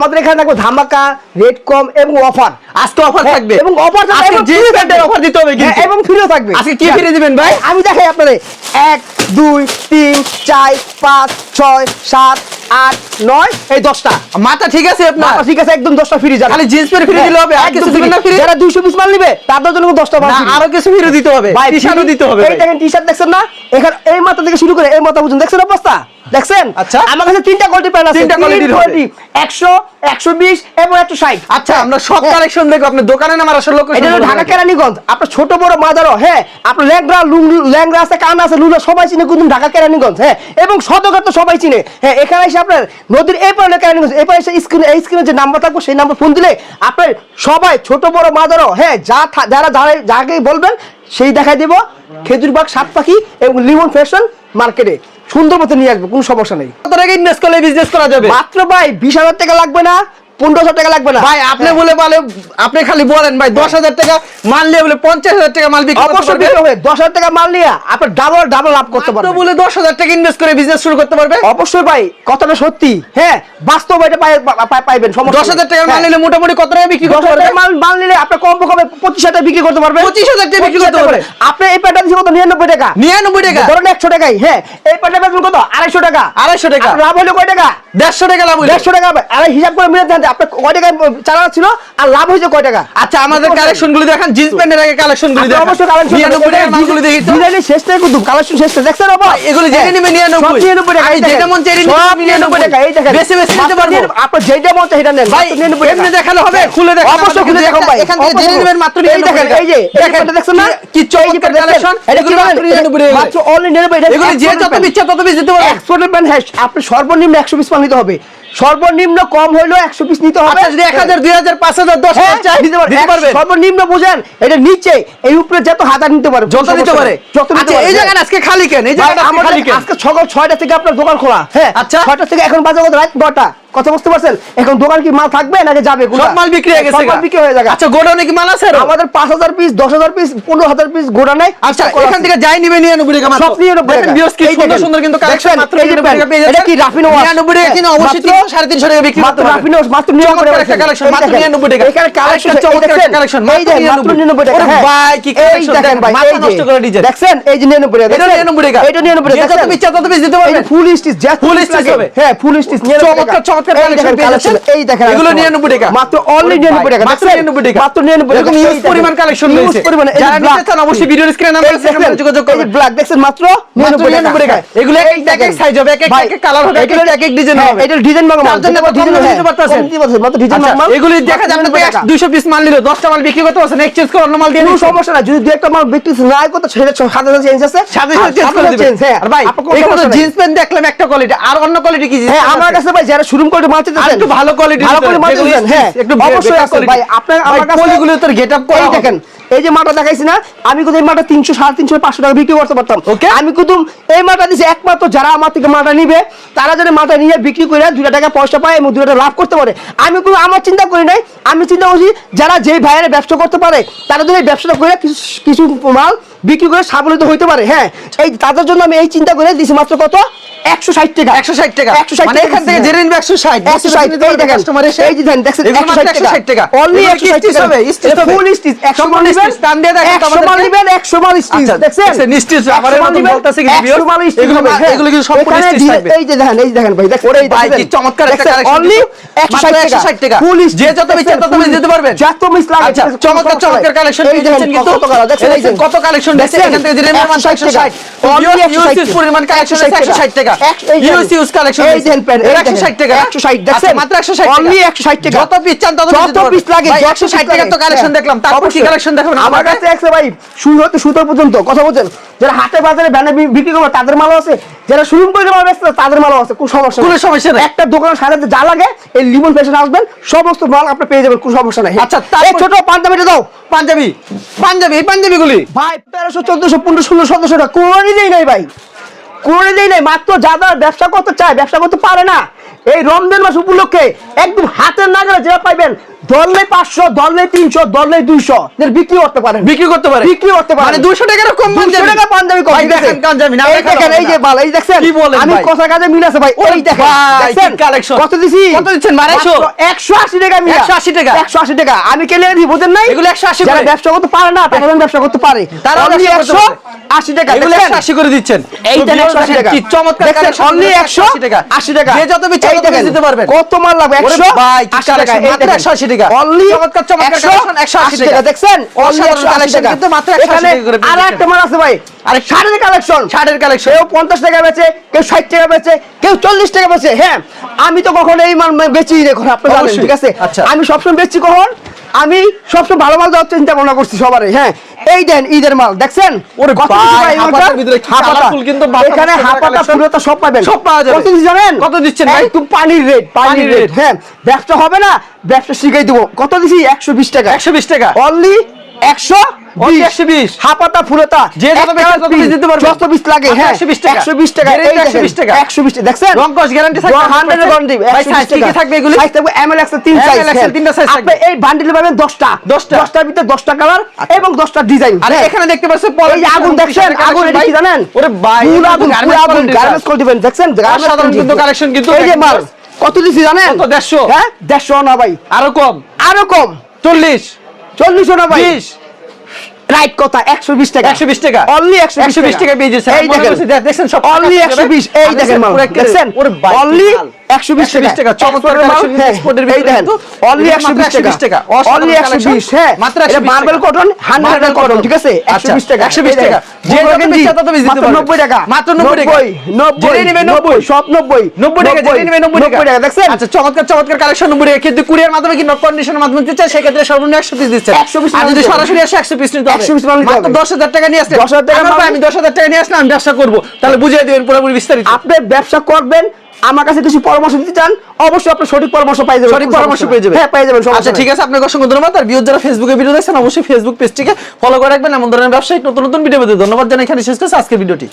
আমাদের এখানে থাকবে ধামাকা রেট কম এবং অফার আজকে অফার হ্যাঁ, থাকবে। এবং থাকবে। অফার দিতে হবে হ্যাঁ, কিন্তু এবং ফ্রিও থাকবে। আজকে কি ফিরে দিবেন ভাই? আমি দেখাই আপনাদের। এক দুই তিন চার পাঁচ ছয় সাত আট নয়। এই দশটা। মাথা ঠিক আছে আপনার? ঠিক আছে একদম দশটা ফ্রি যাবে। খালি জিন্স প্যান্ট ফ্রি দিলে হবে আর কিছু দিবেন না ফ্রি যারা পিস মাল নিবে তাদের জন্য দশটা মাল আরও কিছু ফ্রি দিতে হবে। টি শার্টও দিতে হবে এই দেখেন টি শার্ট দেখছেন না? এখানে এই মাথা থেকে শুরু করে এই মাথা পর্যন্ত। দেখছেন অবস্থা? দেখছেন? আচ্ছা। আমার কাছে তিনটা কোয়ালিটি প্যান্ট আছে। তিনটা quality-র হবে। একশো একশো এবং একশো ষাট। আচ্ছা আমরা সব হ্যাঁ। কালেকশন দেখব। আপনি দোকানে নামার আসলে লোক এটা ঢাকা কেরানীগঞ্জ। আপনার ছোট বড় মাদারও হ্যাঁ। আপনার ল্যাংরা ল্যাংরা আছে কান আছে লুলো সবাই চিনে কিন্তু ঢাকা কেরানীগঞ্জ হ্যাঁ। এবং সদরঘাট তো সবাই চিনে। হ্যাঁ এখানে এসে আপনার নদীর এই পারে কেরানীগঞ্জ এই পারে স্ক্রিনে এই স্ক্রিনে যে নাম্বার থাকব সেই নাম্বার ফোন দিলে আপনার সবাই ছোট বড় মাদারও হ্যাঁ যা যারা যারা যাকে বলবেন সেই দেখাই দেবো। খেজুরবাগ সাত পাখি এবং লিমন ফ্যাশন মার্কেটে সুন্দর মতো নিয়ে আসব কোনো সমস্যা নেই। কত টাকা ইনভেস্ট করলে বিজনেস করা যাবে। মাত্র ভাই বিশ হাজার টাকা লাগবে না পনেরো হাজার টাকা লাগবে না। ভাই আপনি হ্যাঁ। বলে বলে আপনি খালি বলেন ভাই দশ হাজার টাকা মাল নিয়ে বলে পঞ্চাশ হাজার টাকা মাল বিক্রি অবশ্যই পারবে? হবে দশ হাজার টাকা মাল নিয়ে আপনার ডাবল ডাবল লাভ করতে পারবেন। বলে দশ হাজার টাকা ইনভেস্ট করে বিজনেস শুরু করতে পারবে? অবশ্যই ভাই কথাটা সত্যি। হ্যাঁ বাস্তব এটা পাই- পাইবেন দশ হাজার নেই। টাকা মাল হ্যাঁ। নিলে মোটামুটি কত টাকা বিক্রি করতে হাজার পারবে? মাল মাল নিলে আপনার কম কমে পঁচিশ হাজার টাকা বিক্রি করতে পারবেন। 25,000 টাকা বিক্রি করতে 25,000 পারবে। আপনি এই প্যান্টটা দিচ্ছেন কত? নিরানব্বই টাকা। নিরানব্বই টাকা? ধরেন একশো টাকাই হ্যাঁ। এই বেচবেন কত? আড়াইশো টাকা। আড়াইশো টাকা। লাভ হলো কয় টাকা? দেড়শো টাকা লাভ। দেড়শো টাকা আর হিসাব করে মিলে আপনার কয় টাকা চালানো ছিল? আর লাভ হয়েছে কয় টাকা? আচ্ছা আমাদের কালেকশনগুলো জিন্স প্যান্টের আগে কালেকশনগুলো অবশ্যই কালেকশন নিরানব্বই টাকা মালগুলো দেখি ডিজাইনের শেষটাই কিন্তু কালেকশন শেষটা দেখছেন বাবা এগুলো জেনে নিবে 99 99 টাকা। এই যেটা মন চাই 99 টাকা। এই দেখেন বেশি বেশি নিতে পারব। আপনার যেটা মন চাই সেটা নেন। ভাই মাত্র 99 টাকা। এমনি দেখালে হবে খুলে দেখান অবশ্যই খুলে দেখান ভাই। এখান থেকে জেনে নেবেন মাত্র এই দেখেন এই যে দেখেন দেখেন দেখছেন না? কি চমৎকার কালেকশন এগুলো মাত্র 99 টাকা। মাত্র only 99 এগুলো যে যত ইচ্ছা তত পিস দিতে পারবেন এক্সপোর্টের প্যান হ্যাঁ আপনি সর্বনিম্ন 100 পিস মাল নিতে হবে। সর্বনিম্ন কম হইল একশো পিস নিতে হবে। আচ্ছা যদি এক হাজার দুই হাজার পাঁচ হাজার দশ হাজার দিতে পারবে। সর্বনিম্ন বুঝেন এটা নিচে এই উপরে যত হাজার নিতে পারে যত নিতে পারে যত নিতে পারে এই জায়গা আজকে খালি কেন? এই জায়গাটা খালি কেন? আজকে সকাল ছয়টা থেকে আপনার দোকান খোলা। হ্যাঁ আচ্ছা। ছয়টা থেকে এখন বাজার কত রাত নটা কথা বুঝতে পারছেন? এখন দোকান কি মাল থাকবে নাকি যাবে? সব মাল বিক্রি হয়ে গেছে সব মাল বিক্রি হয়ে যাবে আচ্ছা গোডাউনে কি মাল আছে আরও? আমাদের পাঁচ হাজার পিস দশ হাজার পিস পনেরো হাজার পিস গোড়া নাই আচ্ছা এখান থেকে যাই নিবে 99 টাকা মাত্র। সব নিয়ে নেব দেখেন টাকা। viewers কি সুন্দর সুন্দর কিন্তু কালেকশন দেখছেন? মাত্র এই যে 99 টাকা পেয়ে এটা কি রাফিনো ওয়াশ? 99 টাকা কিনে অবশ্যই 350 টাকা বিক্রি মাত্র রাফিনো মাত্র 99 টাকা কালেকশন মাত্র 99 টাকা। এখানে কালেকশন চমৎকার কালেকশন মাত্র 99 টাকা। হ্যাঁ। ভাই কি কালেকশন দেখেন ভাই মাথা নষ্ট করে ডিজাইন। দেখছেন? এই যে 99 টাকা এটা 99 টাকা। এটা 99 টাকা। যত? পিস তত পিস দিতে পারবেন ফুল স্টিচ যা ফুল স্টিচ হবে। হ্যাঁ ফুল স্টিচ চমৎকার চমৎকার কালেকশন এই দেখেন এগুলো 99 টাকা। মাত্র অনলি 99 টাকা মাত্র 99 টাকা। মাত্র 99 টাকা। ইউজ পরিমাণ কালেকশন রয়েছে। পরিমাণে, এই যারা নিতে চান অবশ্যই ভিডিওর স্ক্রিনে নাম্বার সেখানে যোগাযোগ করবেন। black দেখছেন মাত্র মাত্র 99 টাকা। এগুলো এক এক দেখেন। size হবে, এক এক- এক এক হবে, এক এক- এক এক হবে। এটার ডিজাইন মাগো মাল। তার জন্য যেটা কম দামে design, দিতে পারতেছেন। কম দিতে পারতেছেন, মাত্র ডিজাইন মাল দেখা যাবে 99 টাকা। পিস মাল নিল দশটা মাল বিক্রি করতে পারছেন এক্সচেঞ্জ করে অন্য মাল দিয়ে কোনো সমস্যা না যদি দু একটা মাল বিক্রি না করতে সেটা সাথে সাথে চেঞ্জ আছে। সাথে আর চেঞ্জ করে দিবেন। হ্যাঁ। আর ভাই। জিন্স প্যান্ট দেখলাম একটা কোয়ালিটি আর অন্য কোয়ালিটি কি হ্যাঁ আমার কাছে ভাই যারা শোরুম করে একটু ভালো ভালো করে হ্যাঁ একটু অবশ্যই আছে ভাই আপনার আমার কাছে পলিগুলো তোর get up করা এই হবে। দেখেন এই যে মালটা দেখাইছি না আমি কিন্তু এই মালটা তিনশো সাড়ে তিনশো পাঁচশো টাকা বিক্রি করতে পারতাম। Okay. আমি কিন্তু এই মালটা দিছি একমাত্র যারা আমার থেকে মালটা নিবে তারা যদি মালটা নিয়ে বিক্রি করে দুটা টাকা পয়সা পায় এবং দুটা লাভ করতে পারে। আমি আমার চিন্তা করি নাই আমি চিন্তা করছি যারা যেই ভাইয়েরা ব্যবসা করতে পারে তারা যদি এই ব্যবসাটা করে কিছু কিছু মাল বিক্রি করে স্বাবলম্বিত হইতে পারে হ্যাঁ। এই তাদের জন্য আমি এই চিন্তা করে দিছি মাত্র কত? একশো ষাট টাকা 160 টাকা একশো ষাট মানে এখান থেকে জেনে নিবে 160 একশো ষাট এই কাস্টমার এসে এই যে দেখেন দেখছেন এগুলো একশো ষাট টাকা অনলি একশো ষাট stitch হবে? Stitch ফুল স্টিচ একশো মাল নিবেন stitch। দিয়ে দেখেন একশো মাল নিবেন একশো মাল স্টিচ আচ্ছা, দেখছেন দেখছেন, stitch আমার একশো মতন মাল নিবেন, বলতেছে কিন্তু একশো মাল stitch হবে, হ্যাঁ। এগুলো কিন্তু সম্পূর্ণ এখানে থাকবে। এই যে দেখেন এই যে দেখেন ভাই দেখেন ওরে ভাই, কি চমৎকার একটা। 160 মাত্র 160 টাকা। ফুল যে যত ইচ্ছা তত বেশি দিতে পারবেন। যত মিস লাগে আচ্ছা, চমৎকার চমৎকার কালেকশন এই দেখেন কিন্তু কত কালার, দেখছেন। কত কালেকশন দেখছেন এখান থেকে জেনে নেবেন 160 160 টাকা। Only 160 পরিমাণ কালেকশন 160 টাকা এক- ইউজ ইউজ কালেকশন এই দেখেন pen, 160 টাকা। 160 আচ্ছা, মাত্র 160 টাকা। Only 160 টাকা। যত পিস চান তত যত পিস লাগে 160 টাকা তো কালেকশন দেখলাম। তারপর কি কালেকশন দেখাবেন আমার কাছে আছে ভাই শুরু হতে সুতো পর্যন্ত কথা বলছেন? যারা হাটে বাজারে বিক্রি করবে তাদের মালও আছে। যারা শুরু করে মাল বেচতে তাদের মালও আছে। কোনো সমস্যা কোনো সমস্যা নেই। একটা দোকানের সাথে যা লাগে এই লিমন ফ্যাশন আসবেন সমস্ত মাল আপনি পেয়ে যাবেন কোনো সমস্যা নেই। আচ্ছা, তারপর- ছোট পাঞ্জাবিটা দাও। পাঞ্জাবি। পাঞ্জাবি এই পাঞ্জাবিগুলি। ভাই তেরোশো চোদ্দশো পনেরো ষোলো সতেরোশো টাকা। কোনো দেই নাই ভাই। কোনো দেয় নাই, মাত্র যারা ব্যবসা করতে চায়, ব্যবসা করতে পারে না। এই রমজান মাস উপলক্ষে একদম হাতের নাগালে যেটা পাইবেন দললে পাঁচশো দললে তিনশো দললে দুইশো বিক্রি করতে পারেন বিক্রি করতে পারে বিক্রি করতে পারেন মানে 200 টাকার কম 200 পাঞ্জাবি টাকা পাঞ্জাবি কম? দেখেন পাঞ্জাবি না এই দেখেন এই যে বাল এই কি বলেন আমি কাজে মিল আছে ভাই ওরে এই দেখেন ভাই, দেখছেন? কি collection? কত দিছি কত দিচ্ছেন? একশো আশি টাকা মিয়া 180 টাকা? একশো আশি টাকা আমি কেলে দিই বুঝেন নাই এগুলো 180 যারা? ব্যবসা করতে পারে না তারা ব্যবসা করতে পারে করতে 180 টাকা এগুলো দেখছেন? 180 করে দিচ্ছেন এইটা 180 টাকা কি চমৎকার অনলি এগুলো 180 টাকা 80 টাকা যে যত বেচে এই তত দেখেন, দিতে পারবেন কত মাল লাগবে 100 ভাই, কি 80 টাকা মাত্র 180 টাকা। অনলি চমৎকার, চমৎকার 100 180 টাকা। টাকা। দেখছেন? অনলি 180 টাকা। কিন্তু মাত্র 180 টাকা করে আর একটা মাল আছে ভাই। আর কালেকশন। শার্টের কালেকশন। কেউ টাকা বেচে কেউ ষাট টাকা বেচে কেউ চল্লিশ টাকা বেচে। হ্যাঁ আমি তো কখনো এই মাল বেচি রেখো আপনি জানেন ঠিক আছে? আচ্ছা। আমি সবসময় বেচি কখন? আমি সবসময় ভালো মাল দেওয়ার চিন্তা ভাবনা করছি সবারই হ্যাঁ। এই দেন ঈদের মাল দেখছেন? ওরে এখানে হাপাতা collection। সব পাবেন। সব পাওয়া যাবে। কত জানেন কত দিচ্ছেন ভাই? তুমি পানির রেট পানির রেট হ্যাঁ। ব্যবসা হবে না ব্যবসা শিখাই দেবো। কত দিছি? একশো বিশ টাকা। 120 টাকা। অনলি একশো Only 120 হাপাতা ফুলতা যে যত বেশি তত বেশি দিতে পারবেন। যত লাগে হ্যাঁ 120 টাকা। একশো বিশ টাকা Guarantee এই দেখেন, 120 টাকা। দেখছেন? রং কস থাকবে 100 guarantee, ভাই, 120 কি কি থাকবে এগুলি? Size থাকবে ML XL তিন ML size, হ্যাঁ। তিনটা size থাকবে। এই বান্ডিল পাবেন 10টা 10টা। 10টার ভিতরে 10টা কালার এবং 10টা ডিজাইন আরে এখানে দেখতে পাচ্ছেন এই আগুন দেখছেন? আগুন এটা কি জানেন? ওরে ভাই তো আগুন আগুন গার্মেন্টস কোয়ালিটি দেখছেন? Garments কিন্তু collection কিন্তু এই যে মাল কত দিছি জানেন? কত? 150 হ্যাঁ 150 না ভাই। আরও কম। আরও কম। 40 চল্লিশ না ভাই। 20 রাইট কথা 120 টাকা। 120 টাকা। অনলি 120 120 টাকা। পেয়ে যাচ্ছে এই দেখেন। দেখছেন সব অনলি 120 এই দেখেন মাল দেখছেন? অনলি। 120 টাকা। চমৎকার Export এর মাল, collection হ্যাঁ, exporটের এই ভিতরে দেখেন অনলি 120 টাকা। অনলি 120 হ্যাঁ। মাত্র মার্বেল কটন 100 Marble কটন ঠিক আছে? 120 টাকা। 120 টাকা। যে যে যত বেশি তত বেশি দিতে 90 টাকা। মাত্র 90 টাকা। 90 যেটা নিবে 90 সব 90 90 টাকা যেটা নিবে 90 টাকা। টাকা দেখছেন? আচ্ছা চমৎকার চমৎকার কালেকশন 90 টাকা। কিন্তু কুরিয়ার মাধ্যমে কি নট কন্ডিশনের মাধ্যমে দিতে সেক্ষেত্রে সর্বনিম্ন 100 পিস দিচ্ছেন 100 piece আর যদি নিতে হবে। সরাসরি আসে 100 পিস নিতে হবে। 100 piece মাত্র 10000 টাকা নিয়ে আসলে 10,000 টাকা আমি 10000 টাকা নিয়ে আসলাম ব্যবসা করব। তাহলে বুঝিয়ে দিবেন পুরোপুরি বিস্তারিত। আপনি ব্যবসা করবেন আমার কাছে কিছু পরামর্শ দিতে চান অবশ্যই আপনি সঠিক পরামর্শ পাই যাবেন। সঠিক পরামর্শ পেয়ে যাবেন। হ্যাঁ পেয়ে যাবেন আচ্ছা ঠিক আছে আপনাকে অসংখ্য ধন্যবাদ। আর ভিউজ যারা ফেসবুকে ভিডিও দেখছেন অবশ্যই ফেসবুক পেজটিকে ফলো করে রাখবেন। এমন ধরনের ব্যবসায়িক নতুন নতুন ভিডিও পেতে ধন্যবাদ জানাই। এখানে শেষ করছি আজকের ভিডিওটি